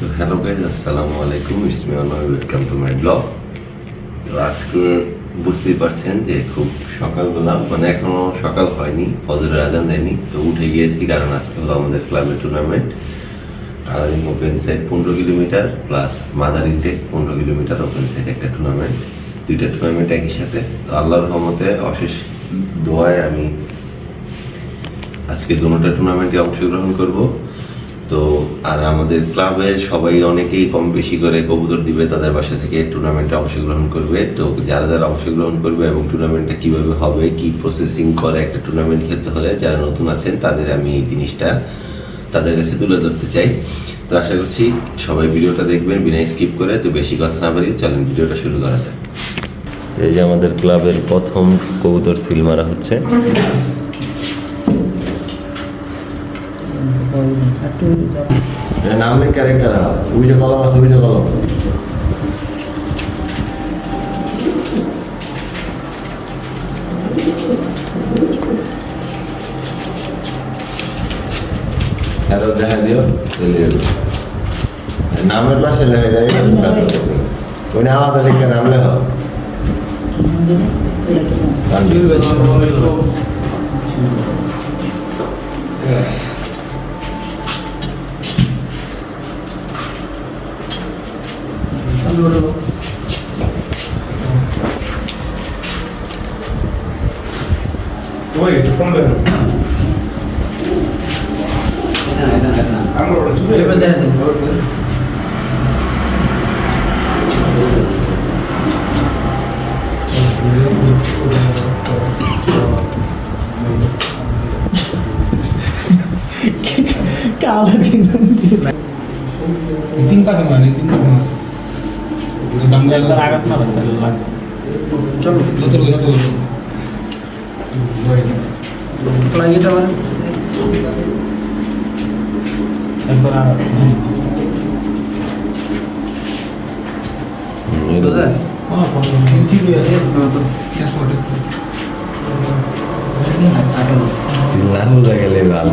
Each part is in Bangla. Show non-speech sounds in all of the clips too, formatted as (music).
তো হ্যালো গাইজ, আসসালামু আলাইকুম। It's me Onor welcome to my blog তো আজকে বুঝতেই পারছেন যে খুব সকালবেলা মানে এখনও সকাল হয়নি, ফজরের আজান দেয়নি। তো উঠে গিয়েছি, কারণ আজকে হলো আমাদের ক্লাবের টুর্নামেন্ট আর ওপেন সাইড পনেরো কিলোমিটার প্লাস মাদার ইনটেক পনেরো কিলোমিটার ওপেন সাইড একটা টুর্নামেন্ট দুইটা টুর্নামেন্ট একই সাথে। তো আল্লাহর রহমতে অশেষ দোয়ায় আমি আজকে দুটোটা টুর্নামেন্টে অংশগ্রহণ করব। তো আর আমাদের ক্লাবে সবাই অনেকেই কম বেশি করে কবুতর দিবে, তাদের বাসা থেকে টুর্নামেন্টে অংশগ্রহণ করবে। তো যারা যারা অংশগ্রহণ করবে এবং টুর্নামেন্টটা কীভাবে হবে, কি প্রসেসিং করে একটা টুর্নামেন্ট খেলতে হলে, যারা নতুন আছেন, তাদের আমি এই জিনিসটা তাদের কাছে তুলে ধরতে চাই। তো আশা করছি সবাই ভিডিওটা দেখবেন বিনা স্কিপ করে, তো বেশি কথা না বাড়িয়ে চলেন ভিডিওটা শুরু করা যাক। এই যে আমাদের ক্লাবের প্রথম কবুতর সিল মারা হচ্ছে। নামে ক্যারেক্টার ওই যে কলম আছে ওই যে কলম। হ্যালো দেখা দিও চলে নামের পাশে লেখা যায় ওই না আলাদা লিখে নাম লেখা। 이거를 뭐예요? 그런 거예요. 아무로 주변에 이번 데는 서울 분. Cala, que não tem. Tem que pagar mais, tem que pagar mais. সিলনার বোঝা গেলে ভালো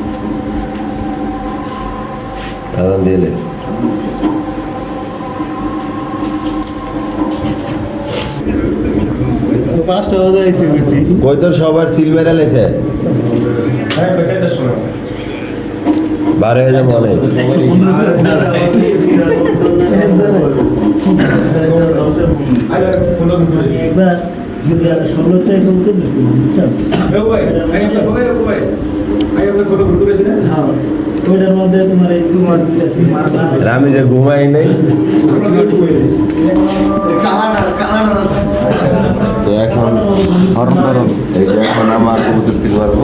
দিয়ে লেস কই তোর সবার সিলভার শোনো বারো হাজার মনে। আরে ফোন দিন ষোলোতে বেশি বুঝছ আমি যে ঘুমাই নেই। তো। এখন হরণ হরণ এই যে এখন আমার কবুতর সিল মারবো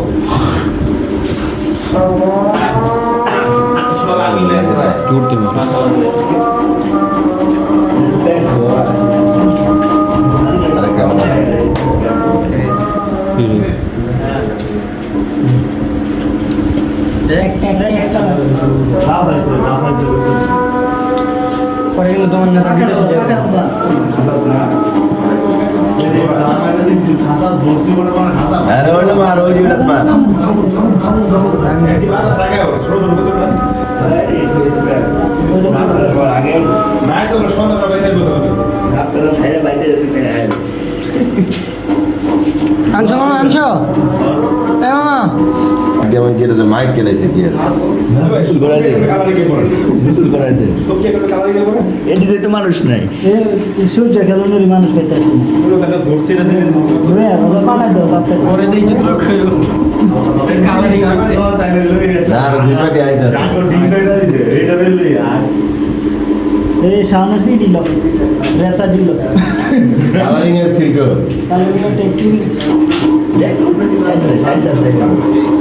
এটি বাতাস লাগাও ছোট ছোট ছোট নাই তো সন্ধ্যা বাইরে বলতে আনছো মামা, আনছো? এ মামা যেমন কি এটা মাইক কেলাইছে কি গোসল করাই করাই এদিকে তো মানুষ নাই। সূর্য খেলানোর মানুষ পাইতেছি এই সামনে সি দিল রেসা দিল। কালারিং এর সিল্ক কালারিং দেয়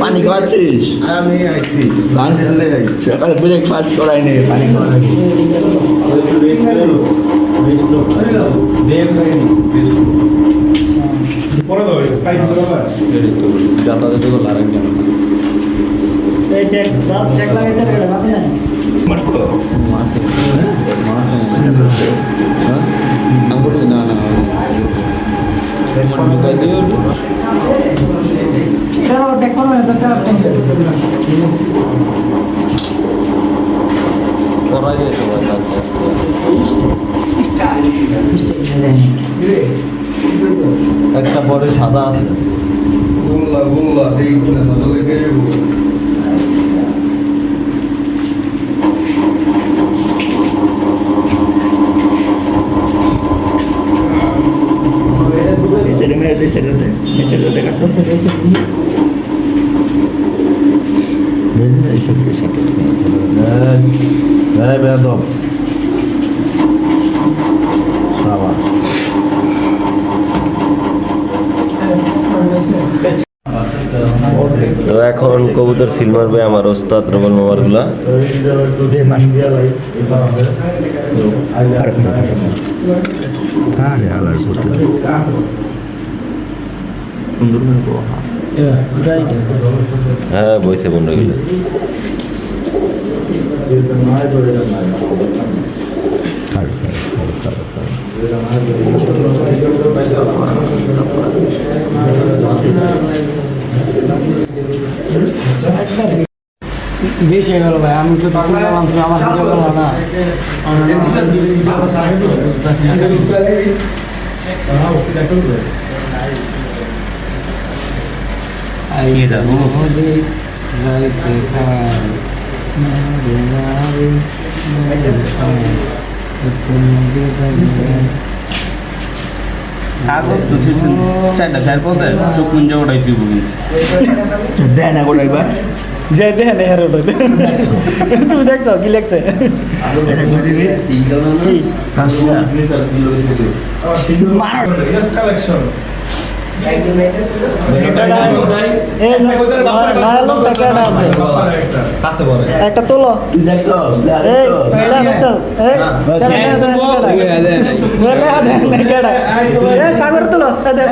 পানি খাওয়াচ্ছিস? আমি আইছি। সকালে ব্রেকফাস্ট করাই নেই পানি খাওয়াই রে মাথা না না। একটা পরে সাদা আছে। গুল্লা গুল্লা দেইছ না তাহলে কে এসে রে মেরে দে এসে দে এসে দে দেখা সরছে এসে এসে এসে বেদম সাবাস তো এখন কবুতর সিল মারবে আমার ওস্তাদ রবল বো হ্যাঁ বইছে বন্ধুগুলো। বেশি হয়ে গেল ভাই আমি তো শুনলাম আমার ভিডিও করব না কাগজ তো শিখছেন চারটা চার পথে চোখ মুঞ্জা ওটাই দিব কিন্তু দেয় না করে একবার যে দেখেন হের তুমি দেখছ কি লেখছে কি? একটা তোলো সাগর তোলো সাগর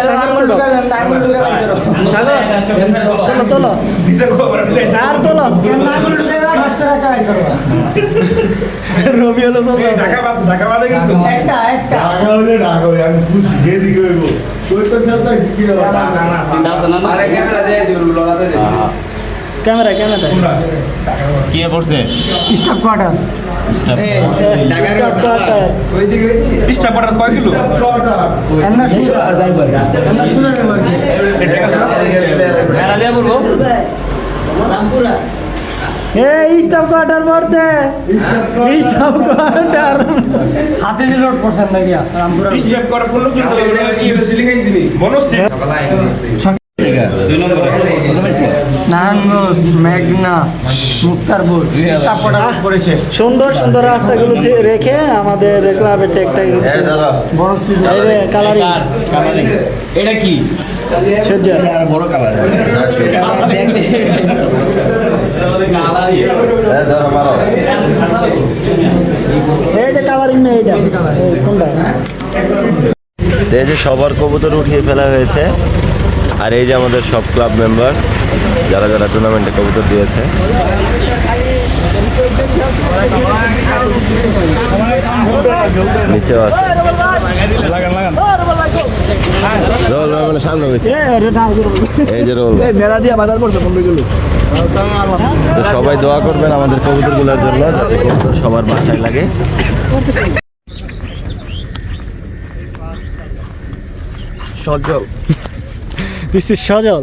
সাগর তোলো। তোলো আর তোলো। রবি হলো তো ঢাকা ক্যামেরা ক্যামেরা। কি পড়ছে? Stop quarter. Staff stop quarter. কয় কিলো? শুরু আর শুরু মেলা দিয়ে বলব। এই স্টপ কোয়ার্টার পড়ছে। হাতে রামপুরা পড়ল কিন্তু দুই নম্বরে নারায়ণগঞ্জ মেঘনা মুক্তারপুর সুন্দর সুন্দর রাস্তাগুলো রেখে আমাদের ক্লাবের কালারিং কালারিং এটা কি? বড় কালার এই ধরো মারো। এই যে কালারিং না এইটা কোনটা? এই যে সবার কবুতর উঠিয়ে ফেলা হয়েছে। আর এই যে আমাদের সব ক্লাব মেম্বার যারা যারা টুর্নামেন্টে কবুতর দিয়েছে। নিচেও আছে। মানে সবাই দোয়া করবেন আমাদের কবুতরগুলোর জন্য সবার বাসায় লাগে। সজল। This is Sajal.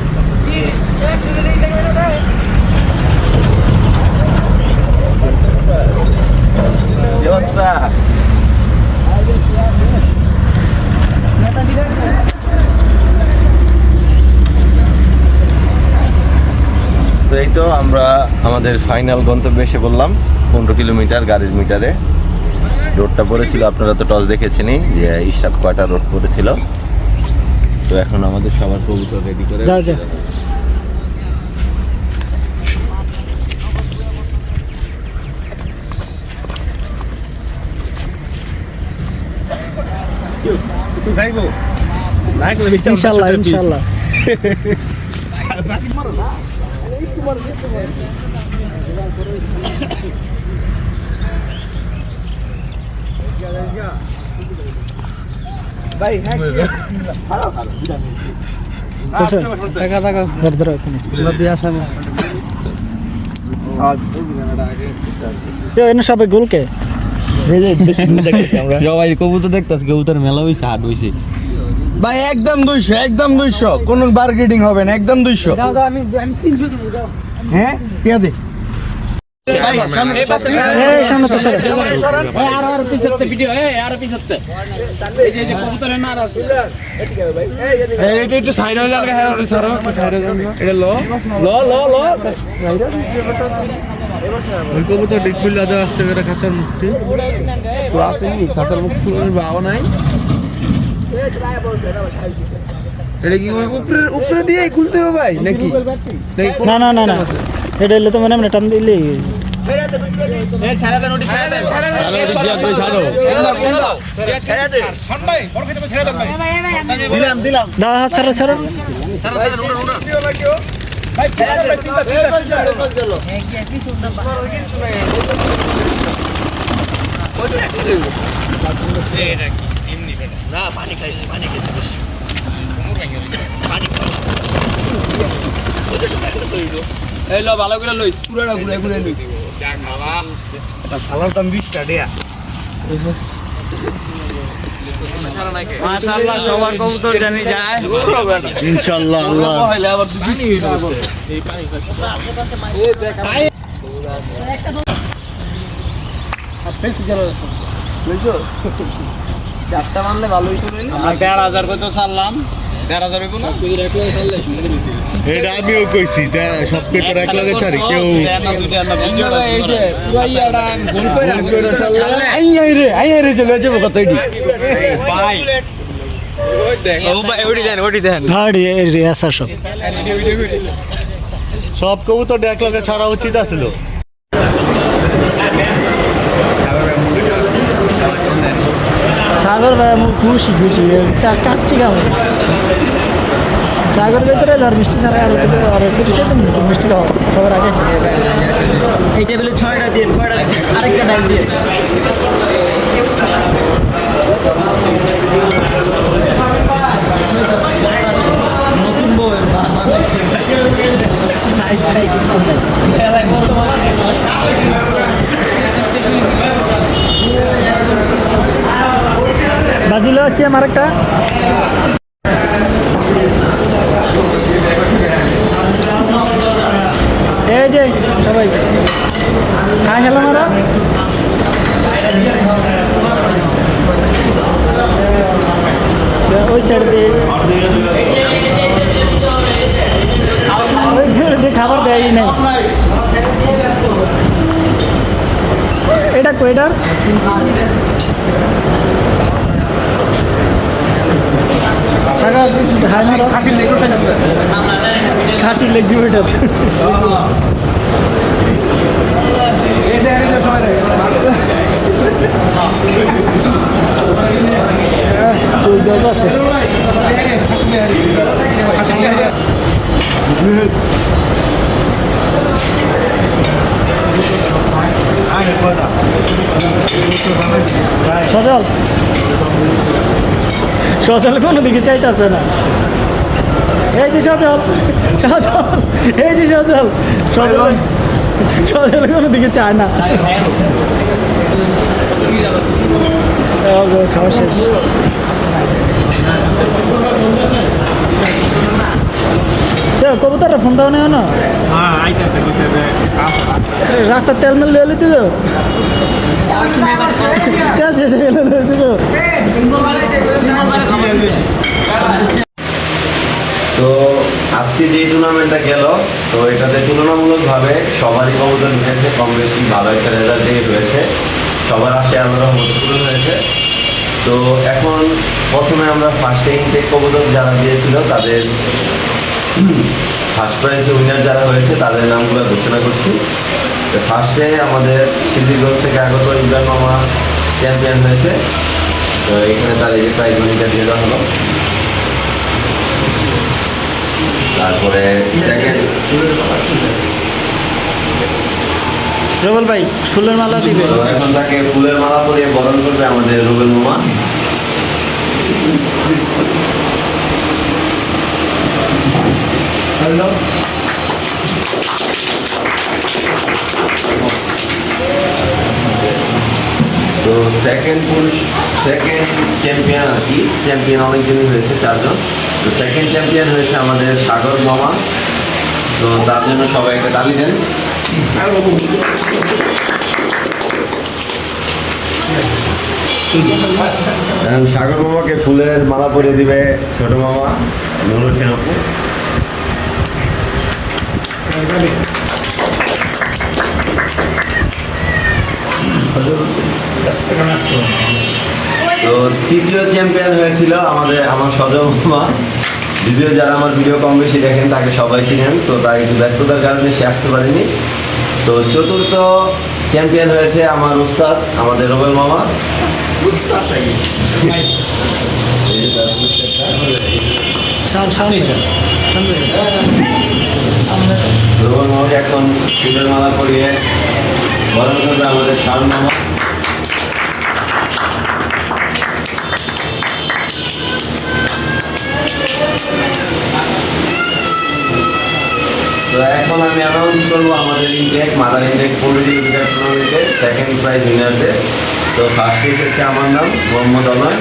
ব্যবস্থা তো এই তো আমরা আমাদের ফাইনাল গন্তব্যে এসে বললাম পনেরো কিলোমিটার গাড়ির মিটারে। রোডটা পড়েছিল আপনারা তো টস দেখেছেনই যে ইসাব কয়টা রোড পড়েছিল। তো এখন আমাদের সবার কবুতর রেডি করে (laughs) যা, যা। ইনশাল্লাহ ইনশাল্লাহ দেখা দেখা ধর ধর ওখানে নদী আসামে। এনে সবে গোলকে (laughs) সবাই কবুতর দেখতেছে কবুতর মেলা হইছে হাট হইছে। ভাই একদম দুইশো একদম দুইশো। কোনো বার্গেটিং হবে না একদম দুইশো। হ্যাঁ? কবুতর ডিকবিল দাদা আসছে বেটা খাঁচার মুক্তি। আসেনি খাঁচার মুক্তি বাবা নাই। এটা কি উপরে উপরে দিয়ে খুলতে হবে ভাই নাকি? নাকি না না না না। এটা এলে তো মানে আমরা টান দিলে ছাড়া ছাড়া এই লো ভালো করে লইস। পুরোটা ঘুরে ঘুরে লইস সালার দাম বিশ টাকা মাশাআল্লাহ সবার কবুতর জানি যায়। ইনশাল্লাহ আল্লাহ। হইলে আবার দুটি চারটা মানলে ভালোই তো আমরা দেড় হাজার কত ছাড়লাম। এটা আমিও কইছি সব পেপার এক লগে ছাড়ি কেউ সব। সব কবুতর এক লগে ছাড়া উচিত আছিল। সাগর ভাই খুশি খুশি। চা- কাচ্চি খাব ভিতরে ধর মিষ্টি ছাড়া আর আর মিষ্টি খাওয়া সবার আগে। এই টেবিলে ছয়টা দিন কয়টা আরেকটা ডাল দিয়ে। নতুন বউ বাজিল আছে আমার একটা। এই যে সবাই। হাই হ্যালো মারা। ওই সাইড দিয়ে। খাবার দেয় নাই। এটা কোয়েটার খাসির লেগ ওইটা চলতে আছে। সজল কোনো দিকে চাইতেছে না। এই যে সজল সজল এই যে সজল সজল সজল কোনো দিকে চায় না। খাওয়া শেষ। কবুতর ফোন দাও না। রাস্তার তেল মেল লিয়ে লিতে তো আজকে যে টুর্নামেন্টটা গেল, তো এটাতে তুলনামূলকভাবে সবারই কবুতর উঠেছে কম বেশি ভালো একটা রেজাল্ট হয়েছে সবার আশে আমরা মতো হয়েছে তো এখন প্রথমে আমরা ফার্স্টে ইনটেক কবুতর যারা দিয়েছিল, তাদের ফার্স্ট প্রাইজ উইনার যারা হয়েছে, তাদের নামগুলো ঘোষণা করছি। ফার্স্টে আমাদের সিদ্ধিগঞ্জ থেকে আগত ইব্রাহিম মামা চ্যাম্পিয়ন হয়েছে। তো এখানে তার এই যে প্রাইজ মানিটা দিয়ে দেওয়া হলো। তারপরে রবল ভাই ফুলের মালা দিবে? এখন তাকে ফুলের মালা পরিয়ে বরণ করবে আমাদের রুবেল মামা। তো সেকেন্ড পুরুষ সেকেন্ড চ্যাম্পিয়ন আর কি চ্যাম্পিয়ন অনেকজনই হয়েছে, চারজন। তো সেকেন্ড চ্যাম্পিয়ন হয়েছে আমাদের সাগর মামা। তো তার জন্য সবাই একটা তালি দেন। সাগর মামাকে ফুলের মালা পরিয়ে দিবে ছোট মামা নুরুল সেন আপু তো তৃতীয় চ্যাম্পিয়ন হয়েছিল আমাদের আমার সজ মামা দ্বিতীয় যারা আমার ভিডিও কম বেশি দেখেন তাকে সবাই চিনেন। তো তার একটু ব্যস্ততার কারণে সে আসতে পারেনি। তো চতুর্থ চ্যাম্পিয়ন হয়েছে আমার উস্তাদ আমাদের রবেল মামা। যে পরিয়ে বরণ করবে আমাদের শান তো এখন আমি অ্যানাউন্স করব আমাদের ইন্টেক মাদার ইন্টেক কিলোমিটার টুর্নামেন্টের সেকেন্ড প্রাইজ উইনারদের তো ফার্স্ট হচ্ছে আমার নাম মোহাম্মদ অনয়।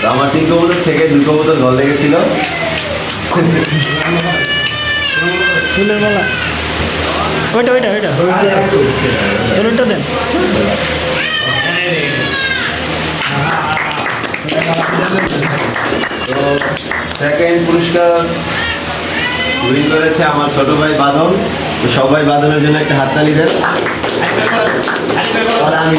তো আমার তিন কবুতর থেকে দুই কবুতর গল লেগেছিল। ওইটা ওইটা ওইটা। ওইটা দেন। তো সেকেন্ড পুরস্কার করেছে আমার ছোট ভাই বাদল। সবাই বাদলের জন্য একটা হাততালি দেন। আর আমি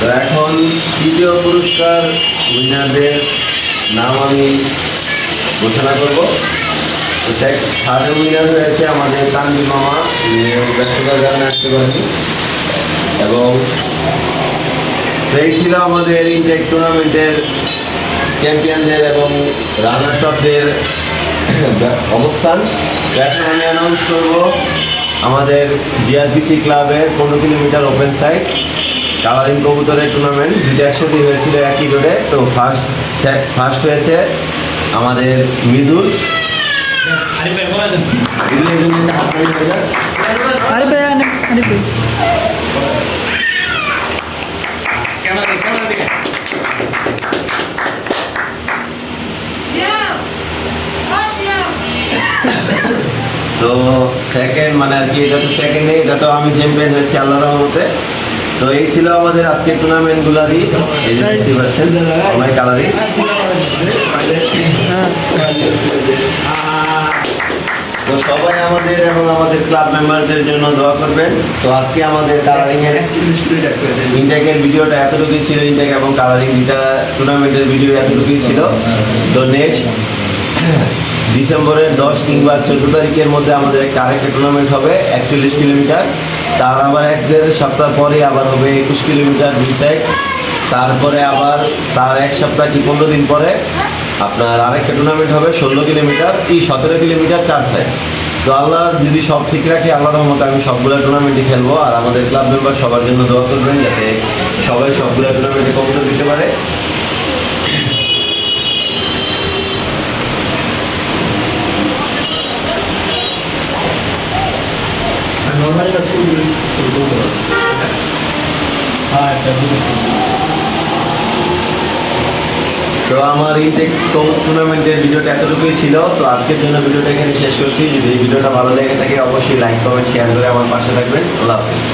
তো এখন তৃতীয় পুরস্কার উইনারদের নাম আমি ঘোষণা করব। থার্ড উইনার হয়েছে আমাদের তানবির মামা ব্যস্ততার কারণে আসতে পারেনি এবং এই ছিল আমাদের ইনটেক টুর্নামেন্টের চ্যাম্পিয়নদের এবং রানার্স আপদের অবস্থান এখন আমি অ্যানাউন্স করব আমাদের জিআরপিসি ক্লাবের পনেরো কিলোমিটার ওপেন সাইড কালারিং কবুতরের টুর্নামেন্ট দুটো একসাথে হয়েছিল একই রোডে তো ফার্স্ট ফার্স্ট হয়েছে আমাদের মৃদুল। তো সেকেন্ড মানে আর কি, এটা তো সেকেন্ডে এটা তো আমি চ্যাম্পিয়ন হয়েছি আল্লাহ রহমতে। তো এই ছিল আমাদের আজকের টুর্নামেন্টগুলারই এই যে দেখতে তো সবাই আমাদের এবং আমাদের ক্লাব মেম্বারদের জন্য দোয়া করবেন। তো আজকে আমাদের কালারিং এর ইনটেকের ভিডিওটা এতটুকুই ছিল ইনটেক এবং কালারিং দুইটা টুর্নামেন্টের ভিডিও এতটুকুই ছিল। তো নেক্সট ডিসেম্বরের দশ কিংবা চোদ্দ তারিখের মধ্যে আমাদের একটা আরেকটা টুর্নামেন্ট হবে, একচল্লিশ কিলোমিটার। তার আবার এক দেড় সপ্তাহ পরে আবার হবে একুশ কিলোমিটার দুই সাইড তারপরে আবার তার এক সপ্তাহ কি পনেরো দিন পরে আপনার আরেকটা টুর্নামেন্ট হবে ষোলো কিলোমিটার কি সতেরো কিলোমিটার চার সাইড তো আল্লাহ যদি সব ঠিক রাখে, আল্লাহর মতো আমি সবগুলো টুর্নামেন্টে খেলব। আর আমাদের ক্লাব মেম্বার সবার জন্য দোয়া করবেন যাতে সবাই সবগুলো টুর্নামেন্টে কবুতর দিতে পারে। তো আমার এই ইনটেক টুর্নামেন্টের ভিডিওটা এতটুকুই ছিল, তো আজকের জন্য ভিডিওটা এখানে শেষ করছি। যদি ভিডিওটা ভালো লেগে থাকে, অবশ্যই লাইক কমেন্ট শেয়ার করে আমার পাশে থাকবেন। আল্লাহ হাফিজ।